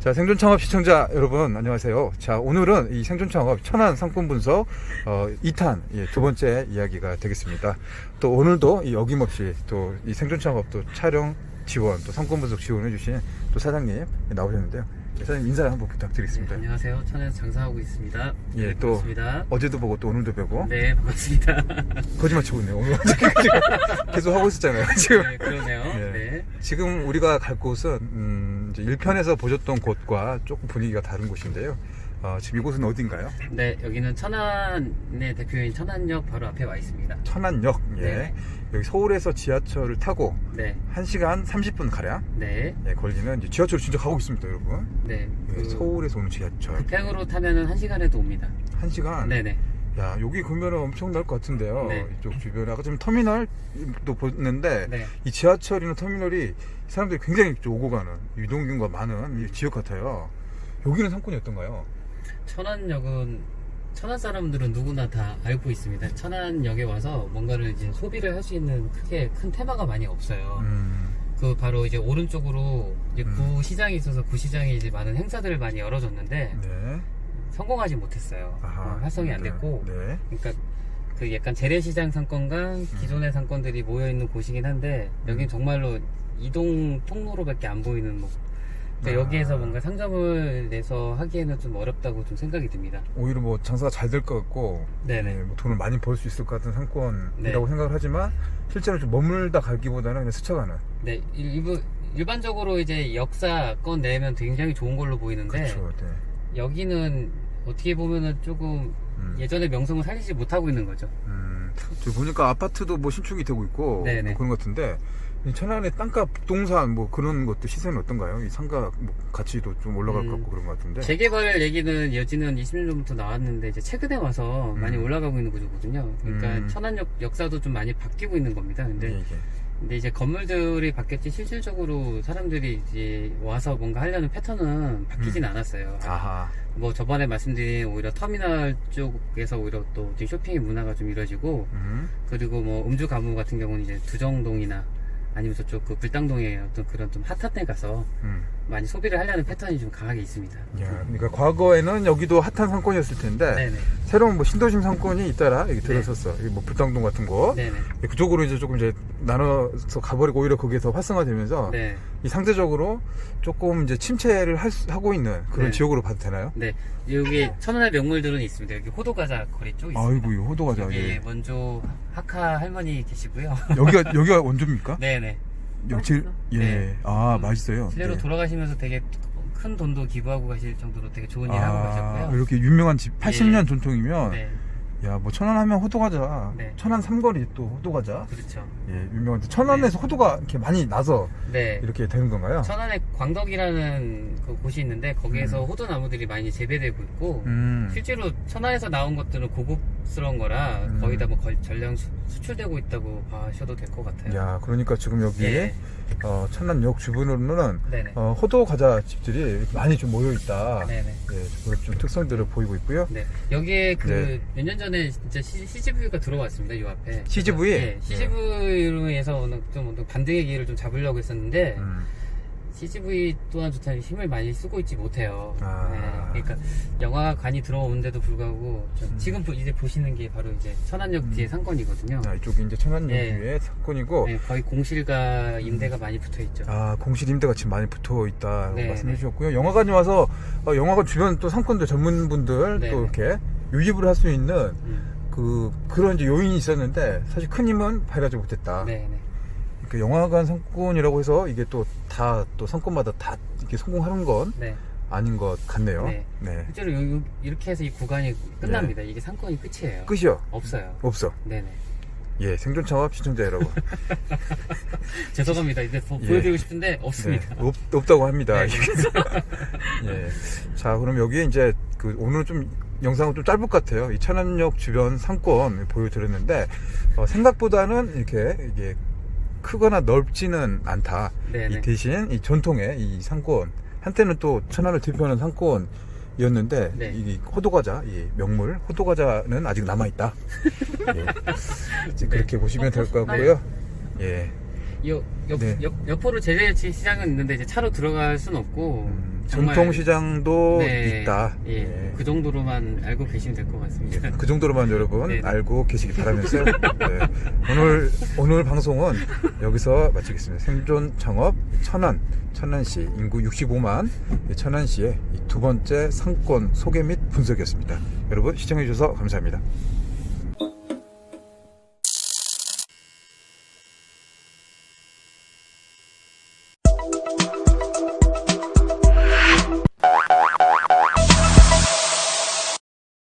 자, 생존 창업 시청자 여러분, 안녕하세요. 자, 오늘은 이 생존 창업 천안 상권 분석, 어, 2탄, 예, 두 번째 이야기가 되겠습니다. 또 오늘도 이 어김없이 또 이 생존 창업 또 촬영 지원, 또 상권 분석 지원해 주신 또 사장님 나오셨는데요. 예, 사장님 인사 한번 부탁드리겠습니다. 네, 안녕하세요. 천안에서 장사하고 있습니다. 예, 네, 또 반갑습니다. 어제도 보고 또 오늘도 뵈고 네, 반갑습니다. 거짓말 치고 있네요. 오늘 계속 하고 있었잖아요. 지금. 네, 그러네요. 예. 네. 지금 우리가 갈 곳은 음, 1편에서 보셨던 곳과 조금 분위기가 다른 곳인데요. 어, 지금 이곳은 어딘가요? 네, 여기는 천안의 대표인 천안역 바로 앞에 와 있습니다. 천안역. 예. 네. 여기 서울에서 지하철을 타고 네, 1시간 30분 가량 네, 예, 걸리는 지하철을 진짜 가고 있습니다, 여러분. 네. 예, 서울에서 오는 지하철. 팽으로 타면은 한 시간에도 옵니다. 1시간. 네네. 야, 여기 그러면 엄청 날 것 같은데요. 네. 이쪽 주변에 아까 좀 터미널도 보는데 네. 이 지하철이나 터미널이 사람들이 굉장히 좀 오고 가는 유동인구가 많은 이 지역 같아요. 여기는 상권이 어떤가요? 천안역은 천안 사람들은 누구나 다 알고 있습니다. 천안역에 와서 뭔가를 이제 소비를 할 수 있는 크게 큰 테마가 많이 없어요. 음, 그 바로 이제 오른쪽으로 이제 음. 구 시장이 있어서 구 시장에 이제 많은 행사들을 많이 열어줬는데 네. 성공하지 못했어요. 아하. 어, 활성이 안 네. 됐고, 네. 그러니까 그 약간 재래시장 상권과 기존의 상권들이 모여 있는 곳이긴 한데 여긴 음. 정말로 이동 통로로밖에 안 보이는 뭐. 그러니까 아. 여기에서 뭔가 상점을 내서 하기에는 좀 어렵다고 좀 생각이 듭니다. 오히려 뭐 장사가 잘 될 것 같고 네네. 예, 뭐 돈을 많이 벌 수 있을 것 같은 상권이라고 네. 생각을 하지만 실제로 좀 머물다 가기보다는 그냥 스쳐가는 네, 일- 일부 일반적으로 이제 역사건 내면 굉장히 좋은 걸로 보이는데 그렇죠. 네. 여기는 어떻게 보면은 조금 음. 예전의 명성을 살리지 못하고 있는 거죠. 음, 저 보니까 아파트도 뭐 신축이 되고 있고 네네. 뭐 그런 것 같은데 이 천안의 땅값 부동산 뭐 그런 것도 시세는 어떤가요? 이 상가 뭐 가치도 좀 올라갈 것 음, 같고 그런 것 같은데. 재개발 얘기는 여지는 20년 전부터 나왔는데 이제 최근에 와서 많이 음. 올라가고 있는 구조거든요. 그러니까 음. 천안역 역사도 좀 많이 바뀌고 있는 겁니다. 근데, 예, 예. 근데 이제 건물들이 바뀌었지 실질적으로 사람들이 이제 와서 뭔가 하려는 패턴은 바뀌진 않았어요. 음. 아하. 뭐 저번에 말씀드린 오히려 터미널 쪽에서 오히려 또 쇼핑의 문화가 좀 이루어지고 음. 그리고 뭐 음주 가무 같은 경우는 이제 두정동이나 아니면 저쪽 그 불당동의 어떤 그런 좀 핫한 데 가서 음. 많이 소비를 하려는 패턴이 좀 강하게 있습니다. 야, 그러니까 과거에는 여기도 핫한 상권이었을 텐데 네네. 새로운 뭐 신도심 상권이 잇따라 여기 들어섰어. 여기 뭐 불당동 같은 거. 네네. 그쪽으로 이제 조금 이제 나눠서 가버리고 오히려 거기에서 활성화되면서 네. 이 상대적으로 조금 이제 침체를 할 수- 하고 있는 그런 네. 지역으로 봐도 되나요? 네. 여기 천안의 명물들은 있습니다. 여기 호도과자 거리 쪽 있습니다. 아이고, 이 호도과자. 여기 예. 먼저 하카 할머니 계시고요. 여기가 여기가 원조입니까? 네네. 여기 제일 예. 네. 아 음, 맛있어요. 실제로 네. 돌아가시면서 되게 큰 돈도 기부하고 가실 정도로 되게 좋은 일 하고 아, 가셨고요. 이렇게 유명한 집 80년 예. 전통이면 네. 야 뭐 천안 하면 호두과자 네. 천안 삼거리 또 호두과자 그렇죠. 예 유명한데 천안에서 호두가 이렇게 많이 나서 네. 이렇게 되는 건가요? 천안에 광덕이라는 그 곳이 있는데 거기에서 음. 호두 나무들이 많이 재배되고 있고 음. 실제로 천안에서 나온 것들은 고급스러운 거라 음. 거의 다 뭐 전량 수, 수출되고 있다고 봐셔도 될 것 같아요. 야 그러니까 지금 여기 네. 어, 천안역 주변으로는 네네. 어, 호두 과자 집들이 많이 좀 모여 있다. 네네. 예, 그런 좀 특성들을 보이고 있고요. 네. 여기에 그 네. 몇 년 전에 진짜 시, CGV가 들어왔습니다. 이 앞에. CGV? 네. CGV로 해서 어느 좀 반등의 기회를 좀 잡으려고 했었는데 음. CGV 또한 조차 힘을 많이 쓰고 있지 못해요. 아. 네. 그러니까 영화관이 들어오는데도 불구하고 좀 음. 지금 보- 이제 보시는 게 바로 이제 천안역 음. 뒤에 상권이거든요. 아, 이쪽이 이제 천안역 네. 위에 사건이고 네, 거의 공실과 임대가 많이 붙어 있죠. 아, 공실 임대가 지금 많이 붙어 있다 네, 말씀해 네. 주셨고요. 영화관이 와서 어, 영화관 주변 또 상권들 전문 분들 네, 또 네. 이렇게 유입을 할 수 있는 음. 그 그런 이제 요인이 있었는데 사실 큰 힘은 발휘하지 못했다. 네, 네. 그 영화관 상권이라고 해서 이게 또다또 상권마다 다 이렇게 성공하는 건 네. 아닌 것 같네요. 네. 네. 실제로 요- 요- 이렇게 해서 이 구간이 끝납니다. 이게 상권이 끝이에요. 끝이요? 없어요. 없어. 네네. 예, 생존 창업 시청자 여러분. 죄송합니다. 이제 보, 예. 보여드리고 싶은데 없습니다. 네, 없, 없다고 합니다. 네. 예. 자, 그럼 여기에 이제 그 오늘은 좀 영상은 좀 짧을 것 같아요. 이 천안역 주변 상권 보여드렸는데 어, 생각보다는 이렇게 이게 크거나 넓지는 않다. 네네. 이 대신 이 전통의 이 상권 한때는 또 천안을 대표하는 상권 이었는데 네. 이 호두과자, 이 명물 호두과자는 아직 남아 있다. 예. 그렇게 보시면 될것 같고요. 예. 여, 옆, 네. 옆, 옆으로 재래치 시장은 있는데 이제 차로 들어갈 순 없고 음, 정말- 전통 시장도 네, 있다. 예, 예. 그 정도로만 알고 계시면 될 것 같습니다. 그 정도로만 여러분 네. 알고 계시기 바라면서요. 네. 오늘 오늘 방송은 여기서 마치겠습니다. 생존 창업 천안 천안시 인구 65만 천안시의 이두 번째 상권 소개 및 분석이었습니다. 여러분 시청해 주셔서 감사합니다.